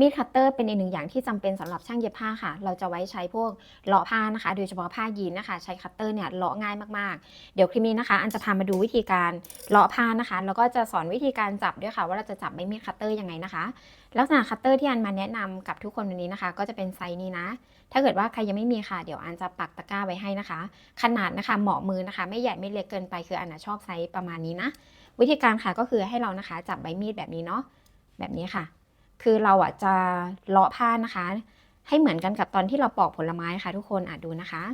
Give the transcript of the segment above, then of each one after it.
มีดคัตเตอร์เป็นอีกหนึ่งอย่างที่จำเป็นสำหรับช่างเย็บผ้าค่ะ เราจะไว้ใช้พวกเลาะผ้านะคะ โดยเฉพาะผ้ายีนนะคะ ใช้คัตเตอร์เนี่ยเลาะง่ายมากๆ เดี๋ยวคลิปนี้นะคะ อันจะพามาดูวิธีการเลาะผ้านะคะ แล้วก็จะสอนวิธีการจับด้วยค่ะ ว่าเราจะจับใบมีดคัตเตอร์ยังไงนะคะ ลักษณะคัตเตอร์ที่อันมาแนะนำกับทุกคนวันนี้นะคะ ก็จะเป็นไซส์นี้นะ ถ้าเกิดว่าใครยังไม่มีค่ะ เดี๋ยวอันจะปักตะกร้าไว้ให้นะคะ ขนาดนะคะเหมาะมือนะคะ ไม่ใหญ่ไม่เล็กเกินไป คืออันนะชอบไซส์ประมาณนี้นะ วิธีการค่ะก็คือให้เรานะคะ จับใบมีดแบบนี้เนาะ แบบนี้ค่ะ คือเราอะจะเลาะผ้านะคะ ให้เหมือนกันกับตอนที่เราปอกผลไม้ค่ะ ทุกคนอะดูนะคะ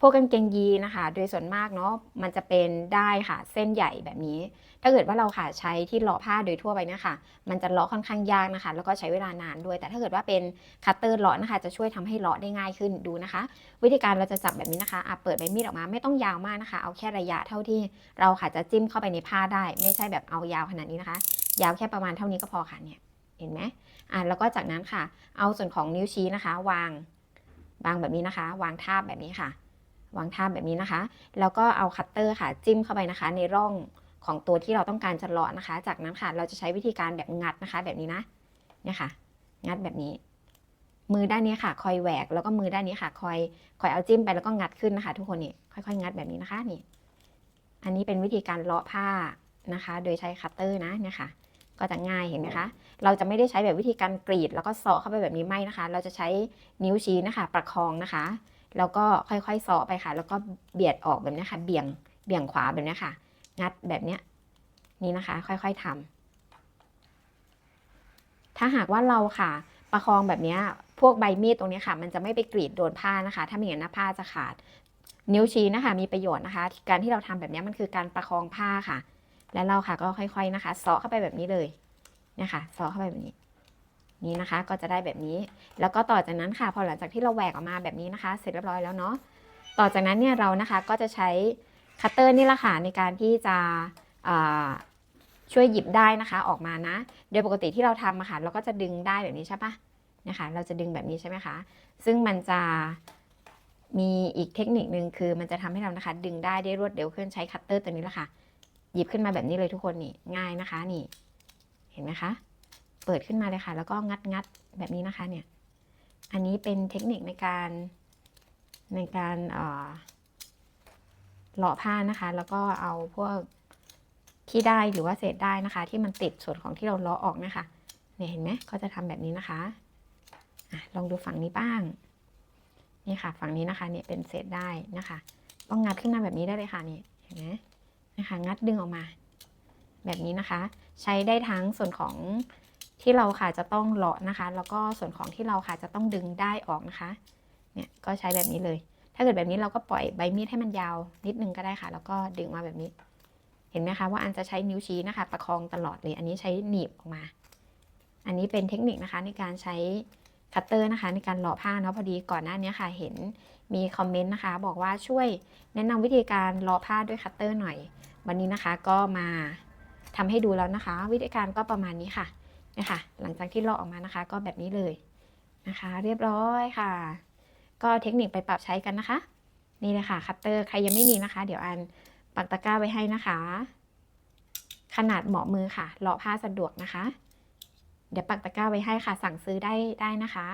พวกกางเกงยีนะคะ โดยส่วนมากเนาะมันจะเป็นได้ค่ะ เส้นใหญ่แบบนี้ ถ้าเกิดว่าเราค่ะใช้ที่เลาะผ้าโดยทั่วไปนี่ยค่ะมันจะเลาะค่อนข้างยากนะคะ แล้วก็ใช้เวลานานด้วย แต่ถ้าเกิดว่าเป็นคัตเตอร์เลาะนะคะ จะช่วยทำให้เลาะได้ง่ายขึ้นดูนะคะ วิธีการเราจะจับแบบนี้นะคะอะเปิดใบมีดออกมาไม่ต้องยาวมากนะคะ เอาแค่ระยะเท่าที่เราค่ะจะจิ้มเข้าไปในผ้าได้ ไม่ใช่แบบเอายาวขนาดนี้นะคะ ยาวแค่ประมาณเท่านี้ก็พอค่ะเนี่ย เห็นไหมอะแล้วก็จากนั้นค่ะ เอาส่วนของนิ้วชี้นะคะ วางวางแบบนี้นะคะ วางทาบแบบนี้ค่ะ วางทาบแบบนี้นะคะ แล้วก็เอาคัตเตอร์ค่ะ จิ้มเข้าไปนะคะ ในร่องของตัวที่เราต้องการจะเลาะนะคะ จากนั้นค่ะ เราจะใช้วิธีการแบบงัดนะคะ แบบนี้นะเนี่ยค่ะ งัดแบบนี้ มือด้านนี้ค่ะ คอยแหวกแล้วก็มือด้านนี้ค่ะ คอยคอยเอาจิ้มไปแล้วก็งัดขึ้นนะคะ ทุกคนนี่ค่อยๆ งัดแบบนี้นะคะนี่ อันนี้เป็นวิธีการเลาะผ้านะคะ โดยใช้คัตเตอร์นะเนี่ยค่ะ ก็จะง่ายเห็นไหมคะ เราจะไม่ได้ใช้แบบวิธีการกรีด แล้วก็เสาะเข้าไปแบบนี้ไม่นะคะ เราจะใช้นิ้วชี้นะคะ ประคองนะคะ แล้วก็ค่อยๆเสาะไปค่ะ แล้วก็เบียดออกแบบนี้ค่ะ เบี่ยง เบี่ยงขวาแบบนี้ค่ะ งัดแบบเนี้ย นี่นะคะ ค่อยๆทำถ้าหากว่าเราค่ะ ประคองแบบเนี้ยพวกใบมีดตรงนี้ค่ะ มันจะไม่ไปกรีดโดนผ้านะคะ ถ้าไม่อย่างนั้นนะผ้าจะขาด นิ้วชี้นะคะ มีประโยชน์นะคะ การที่เราทำแบบเนี้ยมันคือการประคองผ้าค่ะ แล้วเราค่ะก็ค่อยๆนะคะสาะเข้าไปแบบนี้เลยนี่ยค่ะสาะเข้าไปแบบนี้ นี่นะคะก็จะได้แบบนี้ แล้วก็ต่อจากนั้นค่ะพอหลังจากที่เราแหวกออกมาแบบนี้นะคะ เสร็จเรียบร้อยแล้วเนาะต่อจากนั้นเนี่ยเรานะคะก็จะใช้คัตเตอร์นี่แหละค่ะในการที่จะช่วยหยิบได้นะคะออกมานะ โดยปกติที่เราทำอะค่ะเราก็จะดึงได้แบบนี้ใช่ปะนะคะ เราจะดึงแบบนี้ใช่ไหมคะ ซึ่งมันจะมีอีกเทคนิคนึงคือมันจะทำให้เรานะคะดึงได้ได้รวดเร็วขึ้นใช้คัตเตอร์ตัวนี้แหละค่ะ หยิบขึ้นมาแบบนี้เลยทุกคนนี่ง่ายนะคะนี่ เห็นไหมคะ เปิดขึ้นมาเลยค่ะ แล้วก็งัดงัดแบบนี้นะคะเนี่ย อันนี้เป็นเทคนิคในการในการเอ่อเลาะผ้านะคะ แล้วก็เอาพวกขี้ได้หรือว่าเศษได้นะคะ ที่มันติดส่วนของที่เราเลาะออกนะคะเนี่ยเห็นไหมก็จะทำแบบนี้นะคะอะลองดูฝั่งนี้บ้างนี่ค่ะ ฝั่งนี้นะคะเนี่ยเป็นเศษได้นะคะ ต้องงัดขึ้นมาแบบนี้ได้เลยค่ะนี่เห็นไหม นะคะงัดดึงออกมา แบบนี้นะคะ ใช้ได้ทั้งส่วนของที่เราค่ะจะต้องเลาะนะคะ แล้วก็ส่วนของที่เราค่ะจะต้องดึงได้ออกนะคะเนี่ยก็ใช้แบบนี้เลย ถ้าเกิดแบบนี้เราก็ปล่อยใบมีดให้มันยาวนิดนึงก็ได้ค่ะ แล้วก็ดึงมาแบบนี้ เห็นไหมคะว่าอันจะใช้นิ้วชี้นะคะ ประคองตลอดเลย อันนี้ใช้หนีบออกมา อันนี้เป็นเทคนิคนะคะในการใช้คัตเตอร์นะคะในการเลาะผ้าเนาะพอดีก่อนหน้านี้ค่ะเห็นมีคอมเมนต์นะคะ บอกว่าช่วยแนะนำวิธีการเลาะผ้าด้วยคัตเตอร์หน่อย วันนี้นะคะก็มาทำให้ดูแล้วนะคะ วิธีการก็ประมาณนี้ค่ะนี่ค่ะหลังจากที่เลาะออกมานะคะ ก็แบบนี้เลยนะคะ เรียบร้อยค่ะ ก็เทคนิคไปปรับใช้กันนะคะ นี่เลยค่ะคัตเตอร์ใครยังไม่มีนะคะ เดี๋ยวอันปักตะกร้าไว้ให้นะคะ ขนาดเหมาะมือค่ะเลาะผ้าสะดวกนะคะ เดี๋ยวปักตะกร้าไว้ให้ค่ะ สั่งซื้อได้ได้นะคะ